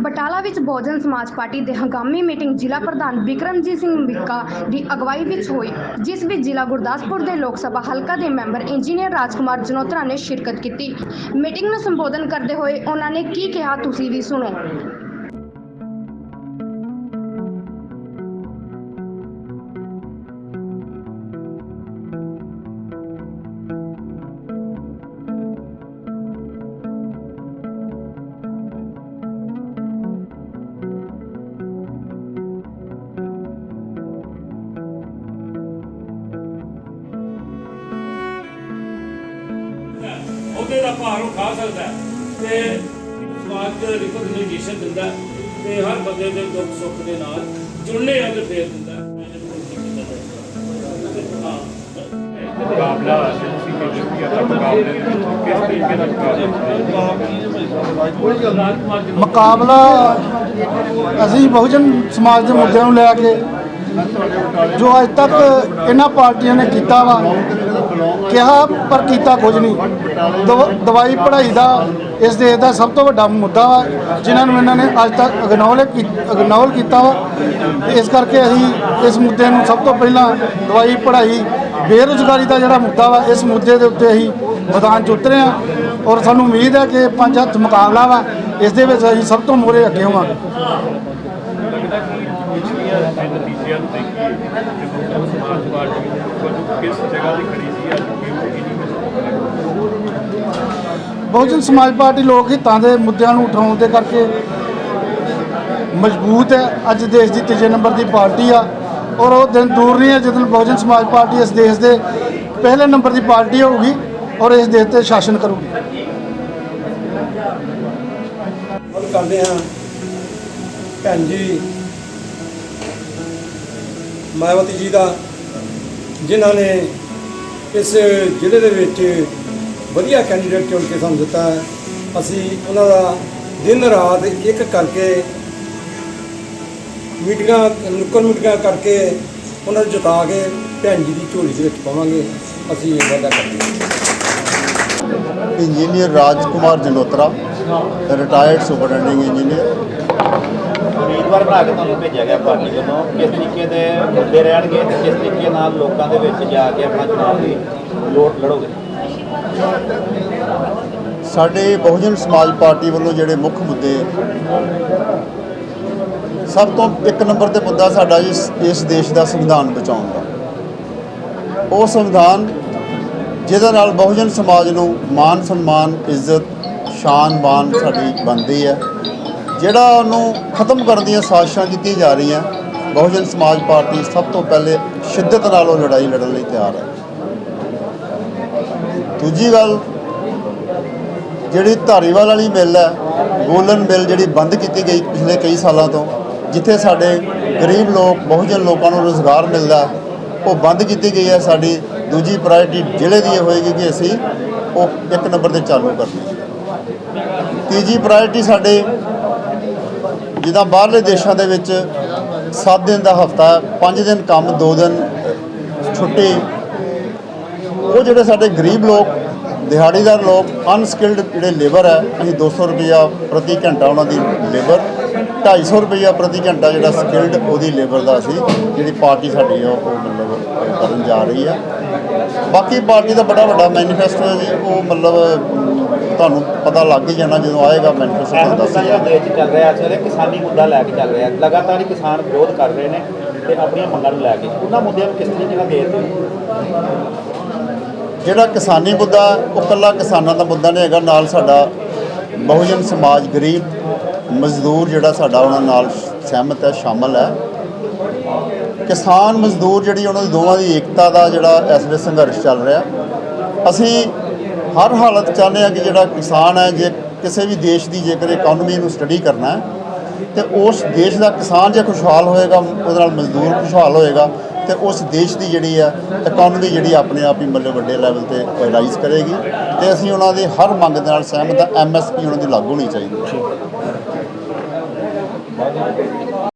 ਬਟਾਲਾ ਵਿੱਚ ਬਹੁਜਨ ਸਮਾਜ ਪਾਰਟੀ ਦੇ ਹੰਗਾਮੀ ਮੀਟਿੰਗ ਜ਼ਿਲ੍ਹਾ ਪ੍ਰਧਾਨ ਬਿਕਰਮਜੀਤ ਸਿੰਘ ਵਿੱਕਾ ਦੀ ਅਗਵਾਈ ਵਿੱਚ ਹੋਈ, ਜਿਸ ਵਿੱਚ ਜ਼ਿਲ੍ਹਾ ਗੁਰਦਾਸਪੁਰ ਦੇ ਲੋਕ ਸਭਾ ਹਲਕਾ ਦੇ ਮੈਂਬਰ ਇੰਜੀਨੀਅਰ ਰਾਜਕੁਮਾਰ ਜਨੋਤਰਾ ਨੇ ਸ਼ਿਰਕਤ ਕੀਤੀ। ਮੀਟਿੰਗ ਨੂੰ ਸੰਬੋਧਨ ਕਰਦੇ ਹੋਏ ਉਹਨਾਂ ਨੇ ਕੀ ਕਿਹਾ, ਤੁਸੀਂ ਵੀ ਸੁਣੋ। ਉਹਦੇ ਦਾ ਭਾਰ ਉਹ ਖਾ ਸਕਦਾ ਤੇ ਸਮਾਜ ਦੇ ਰਿਕਗਨੀਸ਼ਨ ਦਿੰਦਾ ਤੇ ਹਰ ਬੰਦੇ ਦੇ ਦੁੱਖ ਸੁੱਖ ਦੇ ਨਾਲ ਜੁੜਨੇ ਤੇ ਫੇਰ ਦਿੰਦਾ ਹੈ। ਹਾਂ। ਮੁਕਾਬਲਾ ਸੀ ਕਿ ਦਾ ਮੁਕਾਬਲੇ ਦੇ ਵਿੱਚ ਕਿਸ ਤਰੀਕੇ ਦਾ ਮੁਕਾਬਲਾ ਮੁਕਾਬਲਾ ਅਸੀਂ ਬਹੁਜਨ ਸਮਾਜ ਦੇ ਮੁੱਦਿਆਂ ਨੂੰ ਲੈ ਕੇ ਜੋ ਅੱਜ ਤੱਕ ਇਹਨਾਂ ਪਾਰਟੀਆਂ ਨੇ ਕੀਤਾ ਵਾ, ਕਿਹਾ ਪਰ ਕੀਤਾ ਕੁਝ ਨਹੀਂ। ਦਵ- ਦਵਾਈ ਪੜ੍ਹਾਈ ਦਾ, ਇਸ ਦੇਸ਼ ਦਾ ਸਭ ਤੋਂ ਵੱਡਾ ਮੁੱਦਾ ਵਾ, ਜਿਨ੍ਹਾਂ ਨੂੰ ਇਹਨਾਂ ਨੇ ਅੱਜ ਤੱਕ ਇਗਨੋਰ ਇਗਨੋਰ ਕੀਤਾ ਵਾ। ਇਸ ਕਰਕੇ ਅਸੀਂ ਇਸ ਮੁੱਦੇ ਨੂੰ ਸਭ ਤੋਂ ਪਹਿਲਾਂ ਦਵਾਈ ਪੜ੍ਹਾਈ, ਬੇਰੁਜ਼ਗਾਰੀ ਦਾ ਜਿਹੜਾ ਮੁੱਦਾ ਵਾ, ਇਸ ਮੁੱਦੇ ਦੇ ਉੱਤੇ ਅਸੀਂ ਮੈਦਾਨ 'ਚ ਉਤਰੇ ਹਾਂ ਔਰ ਸਾਨੂੰ ਉਮੀਦ ਹੈ ਕਿ ਪੰਜ ਹੱਥ ਮੁਕਾਬਲਾ ਵਾ, ਇਸ ਦੇ ਵਿੱਚ ਅਸੀਂ ਸਭ ਤੋਂ ਮੂਹਰੇ ਅੱਗੇ ਹੋਵਾਂਗੇ। ਨਤੀਜਿਆਂ ਨੂੰ ਦੇਖੀਏ ਬਹੁਜਨ ਸਮਾਜ ਪਾਰਟੀ ਵੱਲੋਂ ਕਿਸ ਜਗ੍ਹਾ ਤੇ ਖੜੀ ਸੀ ਅੱਜ ਕੀ ਹੋਈ ਨਹੀਂ ਬਹੁਜਨ ਸਮਾਜ ਪਾਰਟੀ ਲੋਕ ਹਿੱਤਾਂ ਦੇ ਮੁੱਦਿਆਂ ਨੂੰ ਉਠਾਉਣ ਦੇ ਕਰਕੇ ਮਜ਼ਬੂਤ ਹੈ। ਅੱਜ ਦੇਸ਼ ਦੀ ਤੀਜੇ ਨੰਬਰ ਦੀ ਪਾਰਟੀ ਆ ਔਰ ਉਹ ਦਿਨ ਦੂਰ ਨਹੀਂ ਹੈ ਜਦੋਂ ਬਹੁਜਨ ਸਮਾਜ ਪਾਰਟੀ ਇਸ ਦੇਸ਼ ਦੇ ਪਹਿਲੇ ਨੰਬਰ ਦੀ ਪਾਰਟੀ ਹੋਊਗੀ ਔਰ ਇਸ ਦੇਸ਼ ਤੇ ਸ਼ਾਸਨ ਕਰੂਗੀ। ਕਰਦੇ ਹਾਂ। ਭੈਣ ਜੀ ਮਾਇਆਵਤੀ ਜੀ ਦਾ, ਜਿਨ੍ਹਾਂ ਨੇ ਇਸ ਜ਼ਿਲ੍ਹੇ ਦੇ ਵਿੱਚ ਵਧੀਆ ਕੈਂਡੀਡੇਟ ਚੁਣ ਕੇ ਸਾਨੂੰ ਦਿੱਤਾ ਹੈ। ਅਸੀਂ ਉਹਨਾਂ ਦਾ ਦਿਨ ਰਾਤ ਇੱਕ ਕਰਕੇ ਮੀਟਿੰਗਾਂ, ਨੁੱਕਰ ਮੀਟਿੰਗਾਂ ਕਰਕੇ ਉਹਨਾਂ ਨੂੰ ਜਿਤਾ ਕੇ ਭੈਣ ਜੀ ਦੀ ਝੋਲੀ ਦੇ ਵਿੱਚ ਪਾਵਾਂਗੇ। ਅਸੀਂ ਇਹ ਵਾਅਦਾ ਕਰਦੇ ਹਾਂ। Engineer Rajkumar Jalotra retired superintending engineer ਉਮੀਦਵਾਰ ਬਣਾ ਕੇ ਤੁਹਾਨੂੰ ਭੇਜਿਆ ਗਿਆ ਪਾਰਟੀ ਵੱਲੋਂ ਕਿਸ ਤਰੀਕੇ ਦੇ ਮੁੱਦੇ ਰਹਿਣਗੇ ਤੇ ਕਿਸ ਤਰੀਕੇ ਨਾਲ ਲੋਕਾਂ ਦੇ ਵਿੱਚ ਜਾ ਕੇ ਆਪਣਾ ਚੁਣਾਵ ਦੀ ਲੋੜ ਲੜੋਗੇ? ਸਾਡੇ ਬਹੁਜਨ ਸਮਾਜ ਪਾਰਟੀ ਵੱਲੋਂ ਜਿਹੜੇ ਮੁੱਖ ਮੁੱਦੇ ਸਭ ਤੋਂ ਇੱਕ ਨੰਬਰ ਤੇ ਮੁੱਦਾ ਸਾਡਾ ਇਸ ਇਸ ਦੇਸ਼ ਦਾ ਸੰਵਿਧਾਨ ਬਚਾਉਣ ਦਾ। ਉਹ ਸੰਵਿਧਾਨ ਜਿਹਦੇ ਨਾਲ ਬਹੁਜਨ ਸਮਾਜ ਨੂੰ ਮਾਨ ਸਨਮਾਨ, ਇੱਜ਼ਤ ਸ਼ਾਨ ਮਾਨ ਸਾਡੀ ਬਣਦੀ ਹੈ। ਜਿਹੜਾ ਉਹਨੂੰ ਖਤਮ ਕਰਨ ਦੀਆਂ ਸਾਜ਼ਿਸ਼ਾਂ ਕੀਤੀਆਂ ਜਾ ਰਹੀਆਂ, ਬਹੁਜਨ ਸਮਾਜ ਪਾਰਟੀ ਸਭ ਤੋਂ ਪਹਿਲੇ ਸ਼ਿੱਦਤ ਨਾਲ ਉਹ ਲੜਾਈ ਲੜਨ ਲਈ ਤਿਆਰ ਹੈ। ਦੂਜੀ ਗੱਲ, ਜਿਹੜੀ ਧਾਰੀਵਾਲ ਵਾਲੀ ਮਿੱਲ ਹੈ, ਗੋਲਨ ਮਿੱਲ ਜਿਹੜੀ ਬੰਦ ਕੀਤੀ ਗਈ ਪਿਛਲੇ ਕਈ ਸਾਲਾਂ ਤੋਂ, ਜਿੱਥੇ ਸਾਡੇ ਗਰੀਬ ਲੋਕ, ਬਹੁਜਨ ਲੋਕਾਂ ਨੂੰ ਰੋਜ਼ਗਾਰ ਮਿਲਦਾ, ਉਹ ਬੰਦ ਕੀਤੀ ਗਈ ਹੈ। ਸਾਡੀ ਦੂਜੀ ਪ੍ਰਾਇੋਰਟੀ ਜ਼ਿਲ੍ਹੇ ਦੀ ਇਹ ਹੋਏਗੀ ਕਿ ਅਸੀਂ ਉਹ ਇੱਕ ਨੰਬਰ ਤੇ ਚਾਲੂ ਕਰਨੀ ਤੀਜੀ ਪ੍ਰਾਇੋਰਟੀ ਸਾਡੇ ਜਿੱਦਾਂ ਬਾਹਰਲੇ ਦੇਸ਼ਾਂ ਦੇ ਵਿੱਚ 7 ਦਿਨ ਦਾ ਹਫਤਾ 5 ਦਿਨ ਕੰਮ 2 ਦਿਨ ਛੁੱਟੀ, ਉਹ ਜਿਹੜੇ ਸਾਡੇ ਗਰੀਬ ਲੋਕ, ਦਿਹਾੜੀਦਾਰ ਲੋਕ ਅਨਸਕਿਲਡ ਜਿਹੜੇ ਲੇਬਰ ਹੈ, ਅਸੀਂ 200 ਰੁਪਇਆ ਪ੍ਰਤੀ ਘੰਟਾ ਉਹਨਾਂ ਦੀ ਲੇਬਰ 250 ਰੁਪਇਆ ਪ੍ਰਤੀ ਘੰਟਾ ਜਿਹੜਾ ਸਕਿਲਡ ਉਹਦੀ ਲੇਬਰ ਦਾ ਸੀ ਜਿਹੜੀ ਪਾਰਟੀ ਸਾਡੀ ਆ ਉਹ ਮਤਲਬ ਕਰਨ ਜਾ ਰਹੀ ਹੈ। ਬਾਕੀ ਪਾਰਟੀ ਦਾ ਬੜਾ ਵੱਡਾ ਮੈਨੀਫੈਸਟੋ ਹੈ ਜੀ, ਉਹ ਮਤਲਬ ਤੁਹਾਨੂੰ ਪਤਾ ਲੱਗ ਹੀ ਜਾਣਾ ਜਦੋਂ ਆਏਗਾ ਐਸਾ ਤੁਹਾਨੂੰ ਦੇਸ਼ 'ਚ ਚੱਲ ਰਿਹਾ ਇਸ ਵੇਲੇ ਕਿਸਾਨੀ ਮੁੱਦਾ ਲੈ ਕੇ ਚੱਲ ਰਿਹਾ। ਲਗਾਤਾਰ ਹੀ ਕਿਸਾਨ ਵਿਰੋਧ ਕਰ ਰਹੇ ਨੇ ਤੇ ਆਪਣੀਆਂ ਮੰਗਾਂ ਨੂੰ ਲੈ ਕੇ। ਉਹਨਾਂ ਮੁੱਦਿਆਂ ਨੂੰ ਕਿਸ ਤਰੀਕੇ ਨਾਲ ਦੇਖਦੇ ਹੋ? ਜਿਹੜਾ ਕਿਸਾਨੀ ਮੁੱਦਾ ਉਹ ਇਕੱਲਾ ਕਿਸਾਨਾਂ ਦਾ ਮੁੱਦਾ ਨਹੀਂ ਹੈਗਾ ਨਾਲ ਸਾਡਾ ਬਹੁਜਨ ਸਮਾਜ ਗਰੀਬ ਮਜ਼ਦੂਰ ਜਿਹੜਾ ਸਾਡਾ ਉਹਨਾਂ ਨਾਲ ਸਹਿਮਤ ਹੈ ਸ਼ਾਮਲ ਹੈ। ਕਿਸਾਨ ਮਜ਼ਦੂਰ ਜਿਹੜੀ ਉਹਨਾਂ ਦੀ ਦੋਵਾਂ ਦੀ ਏਕਤਾ ਦਾ ਜਿਹੜਾ ਇਸ ਵੇਲੇ ਸੰਘਰਸ਼ ਚੱਲ ਰਿਹਾ। ਅਸੀਂ ਹਰ ਹਾਲਤ ਚਾਹੁੰਦੇ ਹਾਂ ਕਿ ਜਿਹੜਾ ਕਿਸਾਨ ਹੈ, ਜੇ ਕਿਸੇ ਵੀ ਦੇਸ਼ ਦੀ ਜੇਕਰ ਇਕਨੋਮੀ ਨੂੰ ਸਟੱਡੀ ਕਰਨਾ ਹੈ, ਤੇ ਉਸ ਦੇਸ਼ ਦਾ ਕਿਸਾਨ ਜੇ ਖੁਸ਼ਹਾਲ ਹੋਏਗਾ, ਉਹਦੇ ਨਾਲ ਮਜ਼ਦੂਰ ਖੁਸ਼ਹਾਲ ਹੋਏਗਾ, ਤੇ ਉਸ ਦੇਸ਼ ਦੀ ਜਿਹੜੀ ਹੈ ਇਕਨੋਮੀ ਜਿਹੜੀ ਆਪਣੇ ਆਪ ਹੀ ਮੱਲੇ ਵੱਡੇ ਲੈਵਲ ਤੇ ਰਾਈਜ਼ ਕਰੇਗੀ, ਤੇ ਅਸੀਂ ਉਹਨਾਂ ਦੀ ਹਰ ਮੰਗ ਦੇ ਨਾਲ ਸਹਿਮਤ ਹਾਂ ਐਮਐਸਪੀ ਉਹਨਾਂ ਦੀ ਲਾਗੂ ਹੋਣੀ ਚਾਹੀਦੀ ਹੈ।